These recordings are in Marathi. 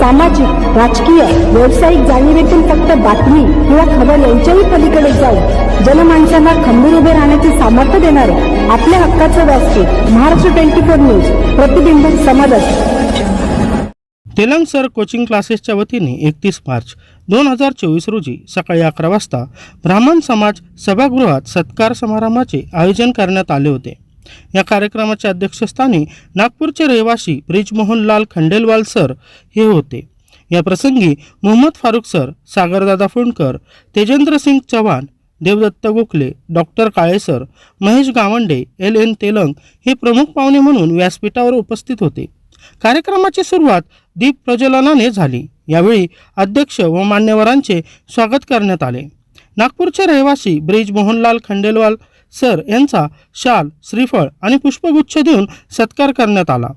सामाजिक राजकीय व्यावसायिक जाणीवेतून फक्त बातमी किंवा खबर यांच्याही पलीकडे जाऊन जनमानसांना खंबीर उभे राहण्याचे सामर्थ्य देणारे आपल्या हक्काचं व्यासपीठ महाराष्ट्र ट्वेंटी फोर न्यूज प्रतिबिंब समाजात. तेलंग सर कोचिंग क्लासेसच्या वतीने एकतीस मार्च दोन हजार चोवीस रोजी सकाळी अकरा वाजता ब्राह्मण समाज सभागृहात सत्कार समारंभाचे आयोजन करण्यात आले होते. या कार्यक्रमाच्या अध्यक्षस्थानी नागपूरचे रहिवासी ब्रिजमोहनलाल खंडेलवाल सर हे होते. या प्रसंगी Mohammad Farooq sir सागरदादा Phondkar Tejendra Singh Chavan Devdatta Gokhale doctor Kale sir Mahesh Gawande L N Telang हे प्रमुख पाहुणे म्हणून व्यासपीठावर उपस्थित होते. कार्यक्रमाची सुरुवात दीप प्रज्वलनाने झाली. यावेळी अध्यक्ष व मान्यवरांचे स्वागत करण्यात आले. नागपूरचे रहिवासी ब्रिज मोहनलाल खंडेलवाल सर यांचा शाल श्रीफळ आणि पुष्पगुच्छ देऊन सत्कार करण्यात आला.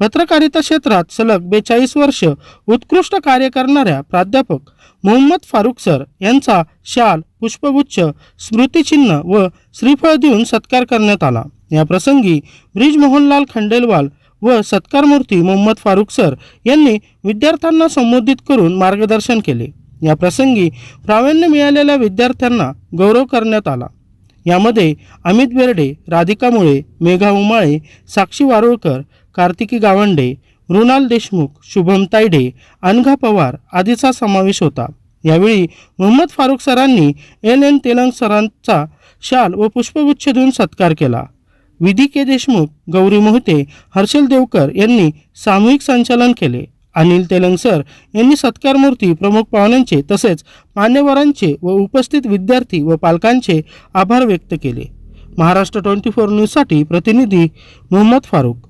पत्रकारिता क्षेत्रात सलग बेचाळीस वर्ष उत्कृष्ट कार्य करणाऱ्या प्राध्यापक मोहम्मद फारुख सर यांचा शाल पुष्पगुच्छ स्मृतिचिन्ह व श्रीफळ देऊन सत्कार करण्यात आला. या प्रसंगी ब्रिज मोहनलाल खंडेलवाल व सत्कारमूर्ती मोहम्मद फारुख सर यांनी विद्यार्थ्यांना संबोधित करून मार्गदर्शन केले. या प्रसंगी प्रावीण्य मिळालेल्या विद्यार्थ्यांना गौरव करण्यात आला. यामध्ये अमित बेर्डे राधिका मुळे मेघा उमाळे साक्षी वारुळकर कार्तिकी गावंडे मृणाल देशमुख शुभम तायडे अनघा पवार आदीचा समावेश होता. यावेळी मोहम्मद फारुख सरांनी एल एन तेलंग सरांचा शाल व पुष्पगुच्छ देऊन सत्कार केला. विधी के. देशमुख गौरी मोहिते हर्षल देवकर यांनी सामूहिक संचालन केले. अनिल तेलंग सर यांनी सत्कारमूर्ती प्रमुख पाहुण्यांचे तसेच मान्यवरांचे व उपस्थित विद्यार्थी व पालकांचे आभार व्यक्त केले. महाराष्ट्र ट्वेंटी फोर न्यूजसाठी प्रतिनिधी मोहम्मद फारूक